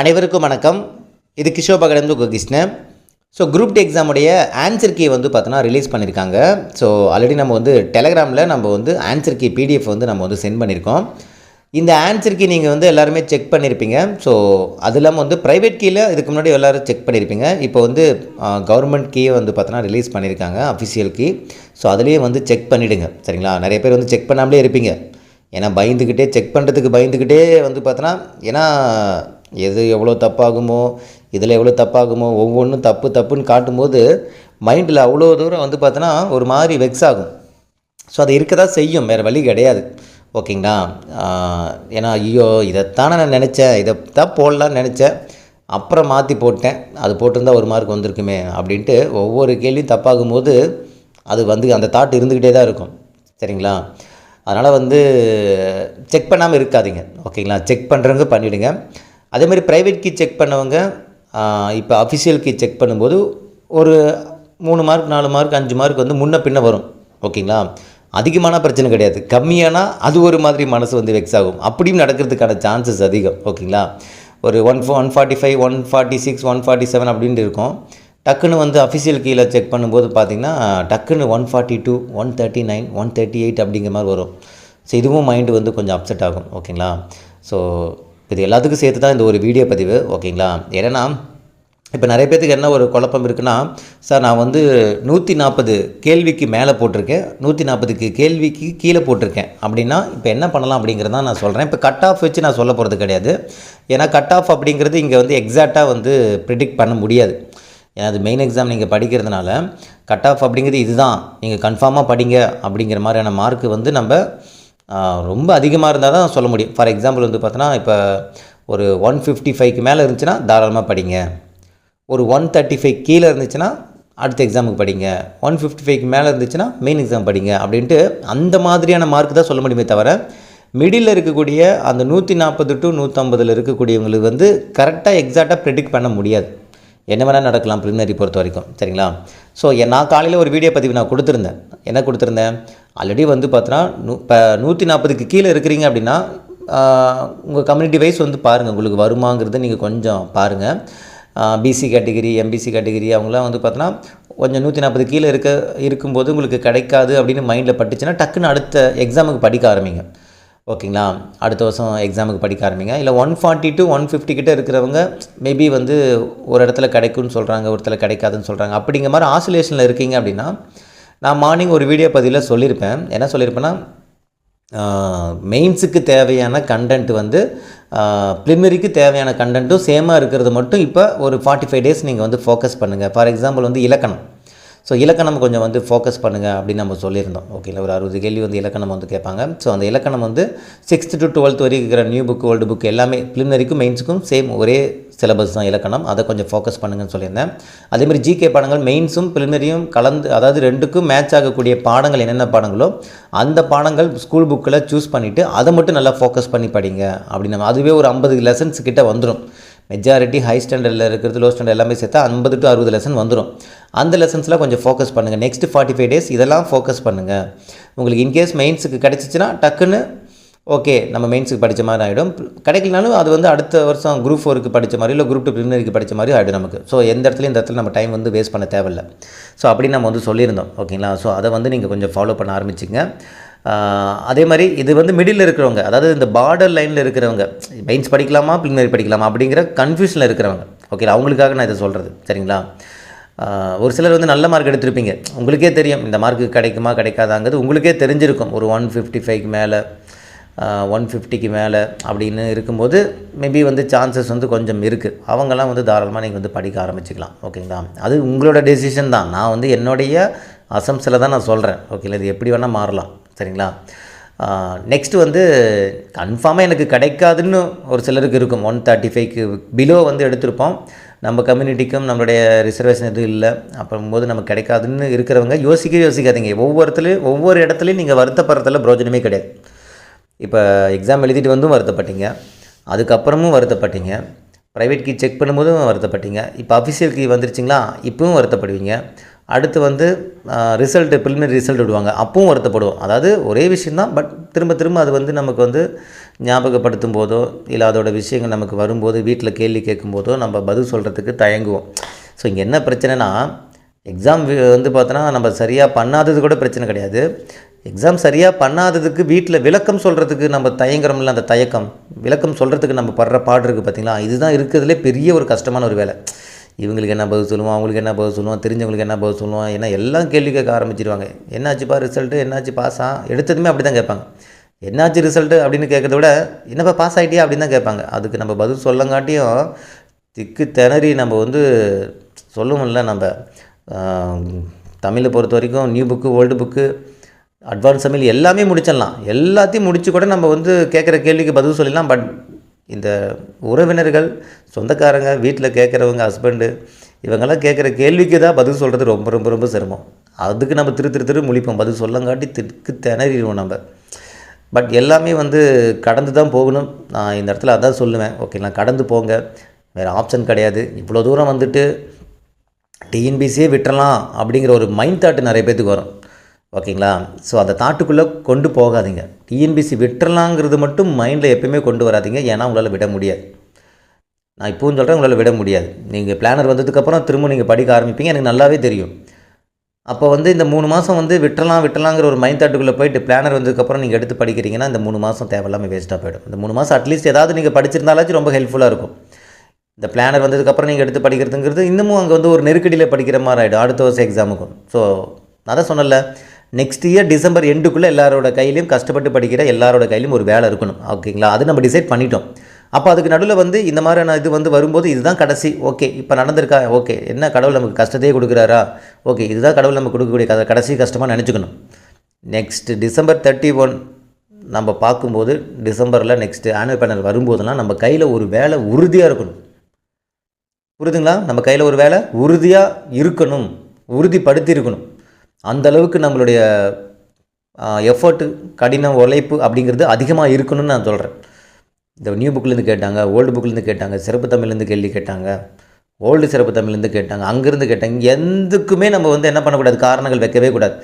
அனைவருக்கும் வணக்கம். இது கிஷோபகடந்து உங்கள் கிருஷ்ணன். ஸோ குரூப் டி எக்ஸாமுடைய ஆன்சர் கீ வந்து பார்த்தோன்னா ரிலீஸ் பண்ணியிருக்காங்க ஸோ ஆல்ரெடி நம்ம வந்து டெலகிராமில் நம்ம வந்து ஆன்சர் கீ பிடிஎஃப் வந்து நம்ம வந்து சென்ட் பண்ணியிருக்கோம் இந்த ஆன்சர் கீ நீங்கள் வந்து எல்லாருமே செக் பண்ணியிருப்பீங்க ஸோ அது இல்லாமல் வந்து ப்ரைவேட் கீயில் இதுக்கு முன்னாடி எல்லோரும் செக் பண்ணியிருப்பீங்க இப்போ வந்து கவர்மெண்ட் கீயை வந்து பார்த்தோன்னா ரிலீஸ் பண்ணியிருக்காங்க அஃபிஷியல் கீ ஸோ அதுலேயே வந்து செக் பண்ணிவிடுங்க சரிங்களா? நிறைய பேர் வந்து செக் பண்ணாமலே இருப்பீங்க. ஏன்னா பயந்துக்கிட்டே செக் பண்ணுறதுக்கு பயந்துக்கிட்டே வந்து பார்த்தோன்னா ஏன்னா எது எவ்வளோ தப்பாகுமோ இதில் எவ்வளோ தப்பாகுமோ ஒவ்வொன்றும் தப்பு தப்புன்னு காட்டும்போது மைண்டில் அவ்வளோ தூரம் வந்து பார்த்தோன்னா ஒரு மாதிரி வெக்ஸ் ஆகும். ஸோ அது இருக்க தான் செய்யும் வேறு வழி கிடையாது. ஓகேங்களா? ஏன்னா ஐயோ இதைத்தானே நான் நினச்சேன் இதை தான் போடலான்னு நினச்சேன். அப்புறம் மாற்றி போட்டேன் அது போட்டிருந்தா ஒரு மார்க் வந்திருக்குமே அப்படின்ட்டு ஒவ்வொரு கேள்வியும் தப்பாகும் போது அது வந்து அந்த தாட் இருந்துக்கிட்டே தான் இருக்கும். சரிங்களா? அதனால் வந்து செக் பண்ணாமல் இருக்காதீங்க. ஓகேங்களா? செக் பண்ணுறவங்க பண்ணிவிடுங்க. அதே மாதிரி ப்ரைவேட் கீ செக் பண்ணவங்க இப்போ அஃபிஷியல் கீ செக் பண்ணும்போது ஒரு மூணு மார்க் நாலு மார்க் அஞ்சு மார்க் வந்து முன்ன பின்ன வரும். ஓகேங்களா? அதிகமான பிரச்சனை கிடையாது. கம்மியானால் அது ஒரு மாதிரி மனசு வந்து வெக்ஸ் ஆகும். அப்படியும் நடக்கிறதுக்கான சான்சஸ் அதிகம். ஓகேங்களா? ஒரு one four one forty five one forty six one forty seven அப்படின்ட்டு இருக்கும். டக்குன்னு வந்து அஃபிஷியல் கீழே செக் பண்ணும்போது பார்த்தீங்கன்னா டக்குன்னு one forty two one thirty nine one thirty eight அப்படிங்கிற மாதிரி வரும். ஸோ இதுவும் மைண்டு வந்து கொஞ்சம் அப்செட் ஆகும். ஓகேங்களா? ஸோ இது எல்லாத்துக்கும் சேர்த்து தான் இந்த ஒரு வீடியோ பதிவு ஓகேங்களா? ஏன்னா இப்போ நிறைய பேத்துக்கு என்ன ஒரு குழப்பம் இருக்குன்னா சார் நான் வந்து நூற்றி நாற்பது கேள்விக்கு மேலே போட்டிருக்கேன். நூற்றி நாற்பதுக்கு கேள்விக்கு கீழே போட்டிருக்கேன். அப்படின்னா இப்போ என்ன பண்ணலாம் அப்படிங்கிறத நான் சொல்கிறேன் இப்போ கட் ஆஃப் வச்சு நான் சொல்ல போகிறது கிடையாது. ஏன்னா கட் ஆஃப் அப்படிங்கிறது இங்கே வந்து எக்ஸாக்டாக வந்து ப்ரிடிக்ட் பண்ண முடியாது. ஏன்னா அது மெயின் எக்ஸாம் நீங்கள் படிக்கிறதுனால கட் ஆஃப் அப்படிங்கிறது இதுதான். நீங்கள் கன்ஃபார்மாக படிங்க அப்படிங்கிற மாதிரியான மார்க்கு வந்து நம்ம ரொம்ப அதிகமாக இருந்தால் தான் சொல்ல முடியும். ஃபார் எக்ஸாம்பிள் வந்து பார்த்தோன்னா இப்போ ஒரு ஒன் ஃபிஃப்டி ஃபைவ்க்கு மேலே இருந்துச்சுன்னா தாராளமாக படிங்க. ஒரு ஒன் தேர்ட்டி ஃபைவ் கீழே இருந்துச்சுன்னா அடுத்த எக்ஸாமுக்கு படிங்க. ஒன் ஃபிஃப்டி ஃபைவ்க்கு மேலே இருந்துச்சுன்னா மெயின் எக்ஸாம் படிங்க அப்படின்ட்டு அந்த மாதிரியான மார்க் தான் சொல்ல முடியுமே தவிர மிடில் இருக்கக்கூடிய அந்த நூற்றி நாற்பது டு நூற்றம்பதில் இருக்கக்கூடியவங்களுக்கு வந்து கரெக்டாக எக்ஸாக்டாக ப்ரெடிக்ட் பண்ண முடியாது. என்ன வேணால் நடக்கலாம் ப்ரிலிமினரி பொறுத்த வரைக்கும். சரிங்களா? ஸோ நான் காலையில் ஒரு வீடியோ பதிவு நான் கொடுத்துருந்தேன். என்ன கொடுத்துருந்தேன்? ஆல்ரெடி வந்து பார்த்தோன்னா நூ இப்போ நூற்றி நாற்பதுக்கு கீழே இருக்கிறீங்க அப்படின்னா உங்கள் கம்யூனிட்டி வைஸ் வந்து பாருங்கள் உங்களுக்கு வருமாங்கிறத நீங்கள் கொஞ்சம் பாருங்கள் பிசி கேட்டகிரி எம்பிசி கேட்டகிரி அவங்களாம் வந்து பார்த்தோன்னா கொஞ்சம் நூற்றி நாற்பது கீழே இருக்க இருக்கும்போது உங்களுக்கு கிடைக்காது அப்படின்னு மைண்டில் பட்டுச்சுன்னா டக்குன்னு அடுத்த எக்ஸாமுக்கு படிக்க ஆரம்பிங்க. ஓகேங்களா? அடுத்த வருஷம் எக்ஸாமுக்கு படிக்க ஆரம்பிங்க. இல்லை one forty to one fifty கிட்டே இருக்கிறவங்க மேபி வந்து ஒரு இடத்துல கிடைக்கும்னு சொல்கிறாங்க ஒரு இடத்துல கிடைக்காதுன்னு சொல்கிறாங்க அப்படிங்கிற மாதிரி ஆசிலேஷனில் இருக்கீங்க அப்படின்னா நான் மார்னிங் ஒரு வீடியோ பதிவில் சொல்லியிருப்பேன். என்ன சொல்லியிருப்பேன்னா மெயின்ஸுக்கு தேவையான கண்டென்ட் வந்து ப்ளிமரிக்கு தேவையான கண்டென்ட்டும் சேமாக இருக்கிறது மட்டும் இப்போ ஒரு ஃபார்ட்டி ஃபைவ் டேஸ் நீங்கள் வந்து ஃபோக்கஸ் பண்ணுங்கள் ஃபார் எக்ஸாம்பிள் வந்து இலக்கணம். ஸோ இலக்கணம் கொஞ்சம் வந்து ஃபோக்கஸ் பண்ணுங்கள் அப்படின்னு நம்ம சொல்லியிருந்தோம். ஓகேங்களா ஒரு அறுபது கேள்வி வந்து இலக்கணம் வந்து கேட்பாங்க. ஸோ அந்த இலக்கணம் வந்து சிக்ஸ்த்து டு டுவெல்த் வரைக்கும் இருக்கிற நியூ புக் ஓல்டு புக் எல்லாமே ப்ளிமினரிக்கும் மெயின்ஸுக்கும் சேம் ஒரே சிலபஸ் தான் இலக்கணம். அதை கொஞ்சம் ஃபோக்கஸ் பண்ணுங்கன்னு சொல்லியிருந்தேன். அதேமாதிரி ஜிகே பாடங்கள் மெயின்ஸும் ப்ரிலிமினரியும் கலந்து அதாவது ரெண்டுக்கும் மேட்ச் ஆகக்கூடிய பாடங்கள் என்னென்ன பாடங்களோ அந்த பாடங்கள் ஸ்கூல் புக்கில் சூஸ் பண்ணிவிட்டு அதை மட்டும் நல்லா ஃபோக்கஸ் பண்ணி படிங்க அப்படின்னு அதுவே ஒரு ஐம்பது லெசன்ஸ் கிட்டே வந்துடும் மெஜாரிட்டி ஹை ஸ்டாண்டர்டில் இருக்கிறது லோ ஸ்டாண்டர்ட் எல்லாமே சேர்த்தா ஐம்பது டு அறுபது லெசன் வந்துடும் அந்த லெசன்ஸ்லாம் கொஞ்சம் ஃபோக்கஸ் பண்ணுங்கள் நெக்ஸ்ட் ஃபார்ட்டி ஃபைவ் டேஸ் இதெல்லாம் ஃபோக்கஸ் பண்ணுங்கள் உங்களுக்கு இன்கேஸ் மெயின்ஸுக்கு கிடச்சிச்சின்னா டக்குன்னு ஓகே நம்ம மெயின்ஸுக்கு படித்த மாதிரி ஆகிடும் கிடைக்கலனாலும் அது வந்து அடுத்த வருஷம் குரூப் ஃபோருக்கு படித்த மாதிரி இல்லை குரூப் டூ ப்ரிலிமினரிக்கு படித்த மாதிரி ஆகிடும் நமக்கு. ஸோ எந்த இடத்துலையும் இந்த இடத்துல நம்ம டைம் வந்து வேஸ்ட் பண்ண தேவையில்லை. ஸோ அப்படி நம்ம வந்து சொல்லியிருந்தோம். ஓகேங்களா ஸோ அதை வந்து நீங்கள் கொஞ்சம் ஃபாலோ பண்ண ஆரம்பிச்சிங்க. அதே மாதிரி இது வந்து மிடில் இருக்கிறவங்க அதாவது இந்த பார்டர் லைனில் இருக்கிறவங்க மெயின்ஸ் படிக்கலாமா ப்ரிலிமினரி படிக்கலாமா அப்படிங்கிற கன்ஃபியூஷனில் இருக்கிறவங்க. ஓகே அவங்களுக்காக நான் இதை சொல்கிறது சரிங்களா? ஒரு சிலர் வந்து நல்ல மார்க் எடுத்திருப்பீங்க. உங்களுக்கே தெரியும் இந்த மார்க்கு கிடைக்குமா கிடைக்காதாங்கிறது உங்களுக்கே தெரிஞ்சிருக்கும். ஒரு ஒன் ஃபிஃப்டி ஃபைவ்க்கு மேலே ஒன் ஃபிஃப்டிக்கு மேலே அப்படின்னு இருக்கும்போது மேபி வந்து சான்சஸ் வந்து கொஞ்சம் இருக்குது அவங்கெல்லாம் வந்து தாராளமாக நீங்கள் வந்து படிக்க ஆரம்பிச்சுக்கலாம். ஓகேங்களா அது உங்களோட டெசிஷன் தான். நான் வந்து என்னுடைய அசம்ஸில் தான் நான் சொல்கிறேன் ஓகேங்களா இது எப்படி வேணால் மாறலாம். சரிங்களா? நெக்ஸ்ட் வந்து கன்ஃபார்மாக எனக்கு கிடைக்காதுன்னு ஒரு சிலருக்கு இருக்கும். ஒன் தேர்ட்டி ஃபைவ்க்கு பிலோ வந்து எடுத்திருப்போம். நம்ம கம்யூனிட்டிக்கும் நம்மளுடைய ரிசர்வேஷன் எதுவும் இல்லை. அப்புறம்போது நமக்கு கிடைக்காதுன்னு இருக்கிறவங்க யோசிக்க யோசிக்காதீங்க. ஒவ்வொருத்துலையும் ஒவ்வொரு இடத்துலையும் நீங்கள் வருத்தப்படுறதுல பிரோஜனமே கிடையாது. இப்போ எக்ஸாம் எழுதிட்டு வந்தும் வருத்தப்பட்டீங்க. அதுக்கப்புறமும் வருத்தப்பட்டீங்க. ப்ரைவேட் கீ செக் பண்ணும்போதும் வருத்தப்பட்டீங்க. இப்போ அஃபிஷியல் கீ வந்துருச்சுங்களா? இப்போவும் வருத்தப்படுவீங்க. அடுத்து வந்து ரிசல்ட்டு ப்ரிலிமினரி ரிசல்ட் விடுவாங்க. அப்பவும் வருத்தப்படுவோம். அதாவது ஒரே விஷயந்தான் பட் திரும்ப திரும்ப அது வந்து நமக்கு வந்து ஞாபகப்படுத்தும் போதோ இல்லை அதோட விஷயங்கள் நமக்கு வரும்போது வீட்டில் கேள்வி கேட்கும்போதோ நம்ம பதில் சொல்கிறதுக்கு தயங்குவோம். ஸோ இங்கே என்ன பிரச்சனைனா எக்ஸாம் வந்து பார்த்தோன்னா நம்ம சரியாக பண்ணாதது கூட பிரச்சனை கிடையாது. எக்ஸாம் சரியாக பண்ணாததுக்கு வீட்டில் விளக்கம் சொல்கிறதுக்கு நம்ம தயங்குறோம்ல அந்த தயக்கம். விளக்கம் சொல்கிறதுக்கு நம்ம படுற பாடு இருக்குது பார்த்தீங்களா? இதுதான் இருக்கிறதுலே பெரிய ஒரு கஷ்டமான ஒரு வேலை. இவங்களுக்கு என்ன பதில் சொல்லுவோம் அவங்களுக்கு என்ன பதில் சொல்லுவோம் தெரிஞ்சவங்களுக்கு என்ன பதில் சொல்லுவோம் ஏன்னா எல்லாம் கேள்வி கேட்க ஆரம்பிச்சிருவாங்க. என்னாச்சுப்பா ரிசல்ட்டு என்னாச்சு பாஸா எடுத்ததுமே அப்படி தான் கேட்பாங்க. என்னாச்சு ரிசல்ட்டு அப்படின்னு கேட்கறத விட என்னப்பா பாஸ் ஆகிட்டியா அப்படின்னு தான் கேட்பாங்க. அதுக்கு நம்ம பதில் சொல்லங்காட்டியும் திக்கு திணறி நம்ம வந்து சொல்லுவோம்ல நம்ம. தமிழை பொறுத்த வரைக்கும் new book old book advance Tamil எல்லாமே முடிச்சிடலாம். எல்லாத்தையும் முடிச்சு கூட நம்ம வந்து கேட்குற கேள்விக்கு பதில் சொல்லிடலாம். பட் இந்த உறவினர்கள் சொந்தக்காரங்க வீட்டில் கேட்குறவங்க ஹஸ்பண்டு இவங்கெல்லாம் கேட்குற கேள்விக்கு தான் பதில் சொல்கிறது ரொம்ப ரொம்ப ரொம்ப சிரமம். அதுக்கு நம்ம திரு திரு திரு முழிப்போம். பதில் சொல்லங்காட்டி திக்கு திணறிடுவோம் நம்ம. பட் எல்லாமே வந்து கடந்து தான் போகணும். நான் இந்த இடத்துல அதான் சொல்லுவேன். ஓகேங்களா கடந்து போங்க. வேறு ஆப்ஷன் கிடையாது. இவ்வளோ தூரம் வந்துட்டு டிஎன்பிசியே விட்டுறலாம் அப்படிங்கிற ஒரு மைண்ட் தாட்டு நிறைய பேத்துக்கு வரும். ஓகேங்களா? ஸோ அந்த தாட்டுக்குள்ளே கொண்டு போகாதீங்க. டிஎன்பிசி விட்டுறலாங்கிறது மட்டும் மைண்டில் எப்பயுமே கொண்டு வராதீங்க. ஏன்னா உங்களால் விட முடியாது. நான் இப்போவும் சொல்கிறேன் உங்களால் விட முடியாது. நீங்கள் பிளானர் வந்ததுக்கப்புறம் திரும்ப நீங்கள் படிக்க ஆரம்பிப்பீங்க. எனக்கு நல்லாவே தெரியும். அப்போ வந்து இந்த மூணு மாதம் வந்து விட்டுறலாம் விட்டலாங்கிற ஒரு மைண்ட் தாட்டுக்குள்ளே போயிட்டு பிளானர் வந்ததுக்கப்புறம் நீங்கள் எடுத்து படிக்கிறீங்கன்னா இந்த மூணு மாதம் தேவையில்லாமல் வேஸ்ட்டாக போயிடும். இந்த மூணு மாதம் அட்லீஸ்ட் ஏதாவது நீங்கள் படிச்சிருந்தாலாச்சும் ரொம்ப ஹெல்ப்ஃபுல்லாக இருக்கும். இந்த பிளானர் வந்ததுக்கப்புறம் நீங்கள் எடுத்து படிக்கிறதுங்கிறது இன்னமும் அங்கே வந்து ஒரு நெருக்கடியில் படிக்கிற மாதிரி ஆகிடும் அடுத்த வருஷம் எக்ஸாமுக்கும் ஸோ நான் தான் சொன்னல நெக்ஸ்ட் இயர் டிசம்பர் எண்டுக்குள்ளே எல்லாரோட கையிலையும் கஷ்டப்பட்டு படிக்கிற எல்லாரோட கையிலையும் ஒரு வேலை இருக்கணும். ஓகேங்களா? அது நம்ம டிசைட் பண்ணிட்டோம். அப்போ அதுக்கு நடுவில் வந்து இந்த மாதிரியான இது வந்து வரும்போது இதுதான் கடைசி. ஓகே இப்போ நடந்திருக்கா? ஓகே என்ன கடவுள் நமக்கு கஷ்டத்தையே கொடுக்குறாரா? ஓகே இதுதான் கடவுள் நமக்கு கொடுக்கக்கூடிய கதை. கடைசி கஷ்டமாக நினச்சிக்கணும். நெக்ஸ்ட் டிசம்பர் தேர்ட்டி ஒன் நம்ம பார்க்கும்போது டிசம்பரில் நெக்ஸ்ட்டு ஆனுவல் பேனல் வரும்போதெல்லாம் நம்ம கையில் ஒரு வேலை உறுதியாக இருக்கணும். புரியுதுங்களா? நம்ம கையில் ஒரு வேலை உறுதியாக இருக்கணும். உறுதிப்படுத்தி இருக்கணும் அந்தளவுக்கு நம்மளுடைய எஃபர்ட்டு கடின உழைப்பு அப்படிங்கிறது அதிகமாக இருக்கணும்னு நான் சொல்கிறேன் இந்த நியூ புக்லேருந்து கேட்டாங்க ஓல்டு புக்லேருந்து கேட்டாங்க சிறப்பு தமிழ்லேருந்து கேள்வி கேட்டாங்க ஓல்டு சிறப்பு தமிழ்லேருந்து கேட்டாங்க அங்கேருந்து கேட்டாங்க. எதுக்குமே நம்ம வந்து என்ன பண்ணக்கூடாது? காரணங்கள் வைக்கவே கூடாது.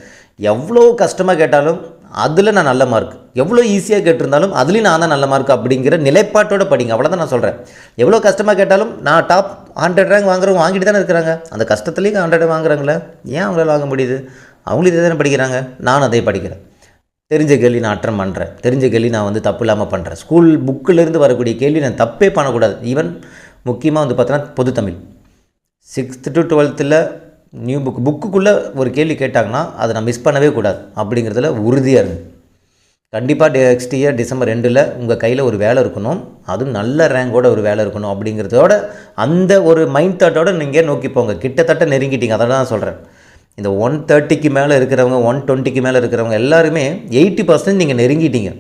எவ்வளோ கஷ்டமாக கேட்டாலும் அதில் நான் நல்ல மார்க் எவ்வளோ ஈஸியாக கேட்டிருந்தாலும் அதுலேயும் நான் தான் நல்ல மார்க் அப்படிங்கிற நிலைப்பாட்டோட படிங்க. அவ்வளோதான் நான் சொல்கிறேன் எவ்வளோ கஷ்டமாக கேட்டாலும் நான் டாப் ஹண்ட்ரட் ரேங்க் வாங்குறவங்க வாங்கிட்டு தானே இருக்கிறாங்க. அந்த கஷ்டத்துலேயும் ஹண்ட்ரட் வாங்குறாங்களே. ஏன் அவங்களால வாங்க முடியுது? அவங்களும் இதை தானே படிக்கிறாங்க. நானும் அதை படிக்கிறேன். தெரிஞ்ச கேள்வி நான் அட்டன் பண்ணுறேன் தெரிஞ்ச கேள்வி நான் வந்து தப்பு இல்லாமல் பண்ணுறேன் ஸ்கூல் புக்கிலேருந்து வரக்கூடிய கேள்வி நான் தப்பே பண்ணக்கூடாது. ஈவன் முக்கியமாக வந்து பார்த்தோன்னா பொது தமிழ் சிக்ஸ்த்து டு டுவெல்த்தில் நியூ புக் புக்குக்குள்ளே ஒரு கேள்வி கேட்டாங்கன்னா அதை நான் மிஸ் பண்ணவே கூடாது. அப்படிங்கிறதுல உறுதியாக இருங்க கண்டிப்பாக நெக்ஸ்ட் இயர் டிசம்பர் ரெண்டில் உங்கள் கையில் ஒரு வேலை இருக்கணும். அதுவும் நல்ல ரேங்கோட ஒரு வேலை இருக்கணும் அப்படிங்கிறதோட அந்த ஒரு மைண்ட் தாட்டோட நீங்கள் நோக்கி போங்க. கிட்டத்தட்ட நெருங்கிட்டீங்க. அதை தான் சொல்கிறேன் இந்த ஒன் தேர்ட்டிக்கு மேலே இருக்கிறவங்க ஒன் டுவெண்ட்டிக்கு மேலே இருக்கிறவங்க எல்லாருமே எயிட்டி பர்சன்ட் நீங்கள் நெருங்கிட்டீங்க.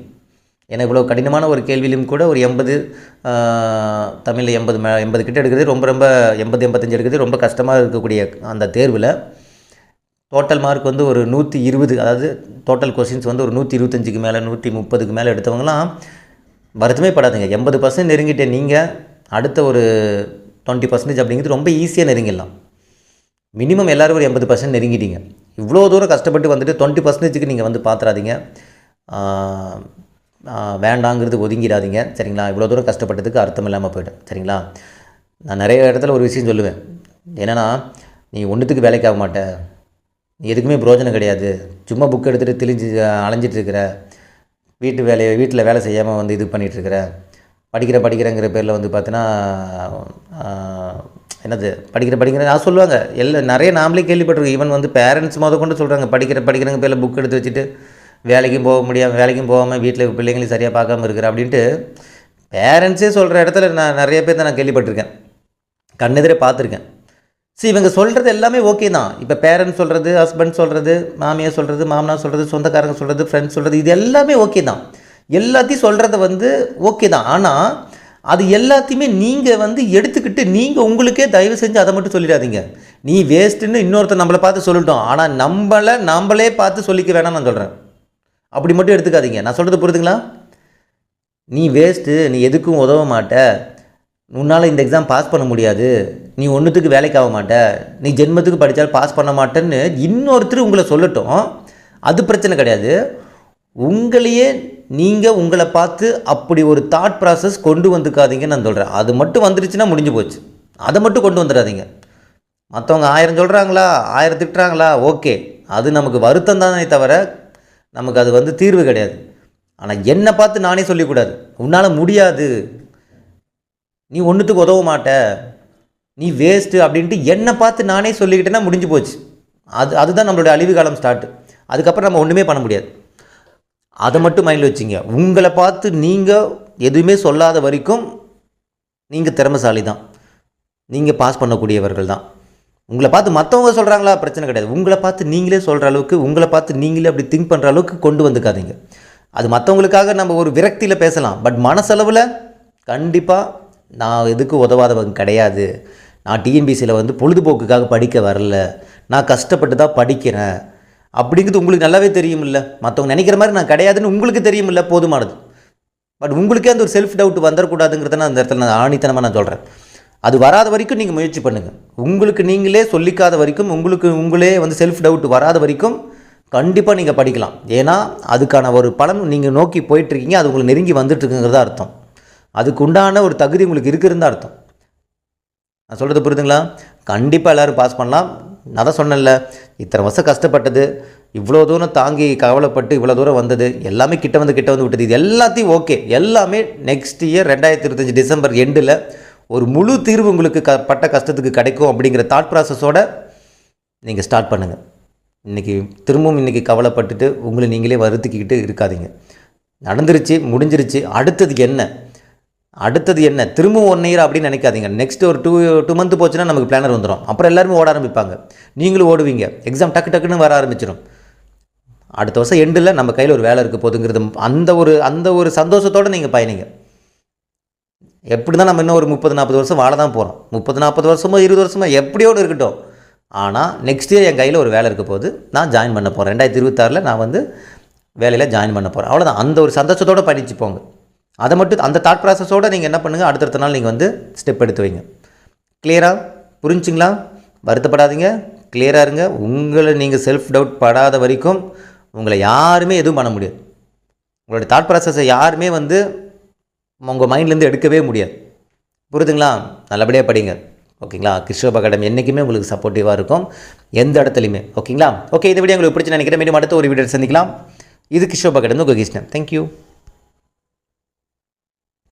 ஏன்னா இவ்வளோ கடினமான ஒரு கேள்வியிலும் கூட ஒரு எண்பது தமிழில் எண்பது மே எண்பது கிட்ட எடுக்கிறது ரொம்ப ரொம்ப எண்பது எண்பத்தஞ்சு எடுக்கிறது ரொம்ப கஷ்டமாக இருக்கக்கூடிய அந்த தேர்வில். டோட்டல் மார்க் வந்து ஒரு நூற்றி இருபது அதாவது டோட்டல் கொஸ்டின்ஸ் வந்து ஒரு நூற்றி இருபத்தஞ்சுக்கு மேலே நூற்றி முப்பதுக்கு மேலே எடுத்தவங்களாம் வருத்தமே படாதுங்க. எண்பது பர்சன்ட் நெருங்கிட்டே நீங்கள் அடுத்த ஒரு டுவெண்ட்டி பர்சன்டேஜ் அப்படிங்கிறது ரொம்ப ஈஸியாக நெருங்கிடலாம். மினிமம் எல்லோரும் ஒரு எண்பது பர்சன்ட் நெருங்கிட்டீங்க. இவ்வளோ தூரம் கஷ்டப்பட்டு வந்துட்டு டுவெண்ட்டி பர்சன்டேஜுக்கு நீங்கள் வந்து பார்த்துறாதீங்க வேண்டாங்கிறது ஒதுங்கிடாதீங்க. சரிங்களா? இவ்வளோ தூரம் கஷ்டப்பட்டதுக்கு அர்த்தம் இல்லாமல் போய்ட்டேன். சரிங்களா? நான் நிறைய இடத்துல ஒரு விஷயம் சொல்லுவேன். என்னென்னா நீ ஒன்றுத்துக்கு வேலைக்கு ஆக மாட்ட. நீ எதுக்குமே பிரோஜனம் கிடையாது. சும்மா புக் எடுத்துகிட்டு தெளிஞ்சு அலைஞ்சிட்டு இருக்கிற வீட்டு வேலையை வீட்டில் வேலை செய்யாமல் வந்து இது பண்ணிகிட்ருக்கிற படிக்கிற படிக்கிறங்கிற பேரில் வந்து பார்த்தீங்கன்னா என்னது? படிக்கிற படிக்கிற நான் சொல்லுவாங்க. எல்லாம் நிறைய நாமளே கேள்விப்பட்டிருக்கோம். ஈவன் வந்து பேரண்ட்ஸ் முத கொண்டு சொல்கிறாங்க படிக்கிற படிக்கிறங்க பேரில் புக் எடுத்து வச்சுட்டு வேலைக்கும் போக முடியாமல் வேலைக்கும் போகாமல் வீட்டில் பிள்ளைங்களையும் சரியாக பார்க்காம இருக்கிற அப்படின்ட்டு பேரண்ட்ஸே சொல்கிற இடத்துல நான் நிறைய பேர் தான் நான் கேள்விப்பட்டிருக்கேன். கண்ணெதிரே பார்த்துருக்கேன். சரி இவங்க சொல்கிறது எல்லாமே ஓகே தான். இப்போ பேரண்ட்ஸ் சொல்கிறது ஹஸ்பண்ட் சொல்கிறது மாமியார் சொல்கிறது மாமனார் சொல்கிறது சொந்தக்காரங்க சொல்கிறது ஃப்ரெண்ட்ஸ் சொல்கிறது இது எல்லாமே ஓகே தான். எல்லாத்தையும் சொல்கிறது வந்து ஓகே தான். ஆனால் அது எல்லாத்தையுமே நீங்கள் வந்து எடுத்துக்கிட்டு நீங்கள் உங்களுக்கே தயவு செஞ்சு அதை மட்டும் சொல்லிடாதீங்க. நீ வேஸ்ட்டுன்னு இன்னொருத்தர் நம்மளை பார்த்து சொல்லிட்டோம். ஆனால் நம்மளை நம்மளே பார்த்து சொல்லிக்க வேணாம் நான் சொல்கிறேன் அப்படி மட்டும் எடுத்துக்காதீங்க. நான் சொல்கிறது புரியுதுங்களா? நீ வேஸ்ட்டு நீ எதுக்கும் உதவ மாட்ட. உன்னால் இந்த எக்ஸாம் பாஸ் பண்ண முடியாது. நீ ஒன்றுத்துக்கு வேலைக்கு ஆக மாட்ட. நீ ஜென்மத்துக்கு படித்தாலும் பாஸ் பண்ண மாட்டேன்னு இன்னொருத்தர் உங்களை சொல்லட்டும். அது பிரச்சனை கிடையாது. உங்களையே நீங்கள் உங்களை பார்த்து அப்படி ஒரு தாட் ப்ராசஸ் கொண்டு வந்துக்காதீங்கன்னு நான் சொல்கிறேன் அது மட்டும் வந்துருச்சுன்னா முடிஞ்சு போச்சு. அதை மட்டும் கொண்டு வந்துடாதீங்க. மற்றவங்க ஆயிரம் சொல்கிறாங்களா ஆயிரம் திட்டுறாங்களா? ஓகே. அது நமக்கு வருத்தம் தானே தவிர நமக்கு அது வந்து தீர்வு கிடையாது. ஆனால் என்னை பார்த்து நானே சொல்லிக்கூடாது. உன்னால் முடியாது. நீ ஒன்றுத்துக்கு உதவ மாட்ட. நீ வேஸ்ட்டு அப்படின்ட்டு என்னை பார்த்து நானே சொல்லிக்கிட்டேன்னா முடிஞ்சு போச்சு. அது அதுதான் நம்மளுடைய அழிவு காலம் ஸ்டார்ட் அதுக்கப்புறம் நம்ம ஒன்றுமே பண்ண முடியாது. அதை மட்டும் மைண்டில் வச்சுங்க. உங்களை பார்த்து நீங்கள் எதுவுமே சொல்லாத வரைக்கும் நீங்கள் திறமைசாலி தான் நீங்கள் பாஸ் பண்ணக்கூடியவர்கள் தான் உங்களை பார்த்து மற்றவங்க சொல்கிறாங்களா பிரச்சனை கிடையாது. உங்களை பார்த்து நீங்களே சொல்கிற அளவுக்கு உங்களை பார்த்து நீங்களே அப்படி திங்க் பண்ணுற அளவுக்கு கொண்டு வந்துக்காதீங்க. அது மற்றவங்களுக்காக நம்ம ஒரு விரக்தியில் பேசலாம். பட் மனசளவில் கண்டிப்பாக நான் எதுக்கு உதவாதவங்க கிடையாது. நான் டிஎன்பிசியில் வந்து பொழுதுபோக்குக்காக படிக்க வரல. நான் கஷ்டப்பட்டு தான் படிக்கிறேன். அப்படிங்கிறது உங்களுக்கு நல்லாவே தெரியுமில்ல மற்றவங்க நினைக்கிற மாதிரி நான் கிடையாதுன்னு உங்களுக்கு தெரியுமில்ல போதுமானது. பட் உங்களுக்கே அந்த ஒரு செல்ஃப் டவுட் வந்துடக்கூடாதுங்கிறத நான் அந்த இடத்துல நான் ஆணித்தனமாக நான் சொல்கிறேன் அது வராத வரைக்கும் நீங்கள் முயற்சி பண்ணுங்கள் உங்களுக்கு நீங்களே சொல்லிக்காத வரைக்கும் உங்களுக்கு உங்களே வந்து செல்ஃப் டவுட் வராத வரைக்கும் கண்டிப்பாக நீங்கள் படிக்கலாம். ஏன்னா அதுக்கான ஒரு பலன் நீங்கள் நோக்கி போயிட்டுருக்கீங்க அது உங்களுக்கு நெருங்கி வந்துட்டுருக்குங்கிறதா அர்த்தம். அதுக்கு உண்டான ஒரு தகுதி உங்களுக்கு இருக்குதுன்னு அர்த்தம். நான் சொல்கிறது புரியுதுங்களா? கண்டிப்பாக எல்லோரும் பாஸ் பண்ணலாம். நான் தான் சொன்னேன்ல இத்தனை வருஷம் கஷ்டப்பட்டது இவ்வளோ தூரம் தாங்கி கவலைப்பட்டு இவ்வளோ தூரம் வந்தது எல்லாமே கிட்ட வந்து கிட்ட வந்து விட்டது. இது எல்லாத்தையும் ஓகே எல்லாமே நெக்ஸ்ட் இயர் ரெண்டாயிரத்தி இருபத்தஞ்சி டிசம்பர் எண்டில் ஒரு முழு தீர்வு உங்களுக்கு க பட்ட கஷ்டத்துக்கு கிடைக்கும் அப்படிங்கிற தாட் ப்ராசஸோட நீங்கள் ஸ்டார்ட் பண்ணுங்கள் இன்றைக்கி திரும்பவும் இன்றைக்கி கவலைப்பட்டுட்டு உங்களை நீங்களே வருத்திக்கிட்டு இருக்காதீங்க. நடந்துருச்சு முடிஞ்சிருச்சு. அடுத்தது என்ன? அடுத்தது என்ன? திரும்பவும் ஒன் இயர் அப்படின்னு நினைக்காதீங்க. நெக்ஸ்ட் ஒரு டூ டூ மந்த் போச்சுன்னா நமக்கு பிளானர் வந்துடும் அப்புறம் எல்லாருமே ஓட ஆரம்பிப்பாங்க. நீங்களும் ஓடுவீங்க. எக்ஸாம் டக்கு டக்குன்னு வர ஆரம்பிச்சிடும் அடுத்த வருஷம் எண்டில் நம்ம கையில் ஒரு வேலை இருக்க போதுங்கிறது அந்த ஒரு அந்த ஒரு சந்தோஷத்தோடு நீங்கள் பயணிங்க. எப்படி தான் நம்ம இன்னும் ஒரு முப்பது நாற்பது வருஷம் வாழ தான் போகிறோம் முப்பது நாற்பது வருஷமோ இருபது வருஷமோ எப்படியோடு இருக்கட்டும். ஆனால் நெக்ஸ்ட் இயர் என் கையில் ஒரு வேலை இருக்க போது நான் ஜாயின் பண்ண போகிறேன் ரெண்டாயிரத்தி இருபத்தாறில் நான் வந்து வேலையில் ஜாயின் பண்ண போகிறேன் அவ்வளோதான் அந்த ஒரு சந்தோஷத்தோடு படித்து போங்க. அதை மட்டும் அந்த தாட் ப்ராசஸோடு நீங்கள் என்ன பண்ணுங்கள் அடுத்தடுத்த நாள் நீங்கள் வந்து ஸ்டெப் எடுத்து வைங்க. கிளியராக புரிஞ்சுங்களா? வருத்தப்படாதீங்க. கிளியராக இருங்க. உங்களை நீங்கள் செல்ஃப் டவுட் படாத வரைக்கும் உங்களை யாருமே எதுவும் பண்ண முடியாது. உங்களுடைய தாட் ப்ராசஸை யாருமே வந்து உங்கள் மைண்ட்லேருந்து எடுக்கவே முடியாது. புரியுதுங்களா? நல்லபடியாக படிங்க. ஓகேங்களா? கிறிஸ்டோப் அகாடமி என்றைக்குமே உங்களுக்கு சப்போர்ட்டிவாக இருக்கும். எந்த இடத்துலையுமே. ஓகேங்களா? ஓகே இந்த வீடியோ உங்களுக்கு பிடிச்சி நினைக்கிறேன். மீண்டும் அடுத்த ஒரு வீடியோ சந்திக்கலாம். இது கிருஷ்ணப் அகாடமி உங்கள் கிருஷ்ணன். தேங்க்யூ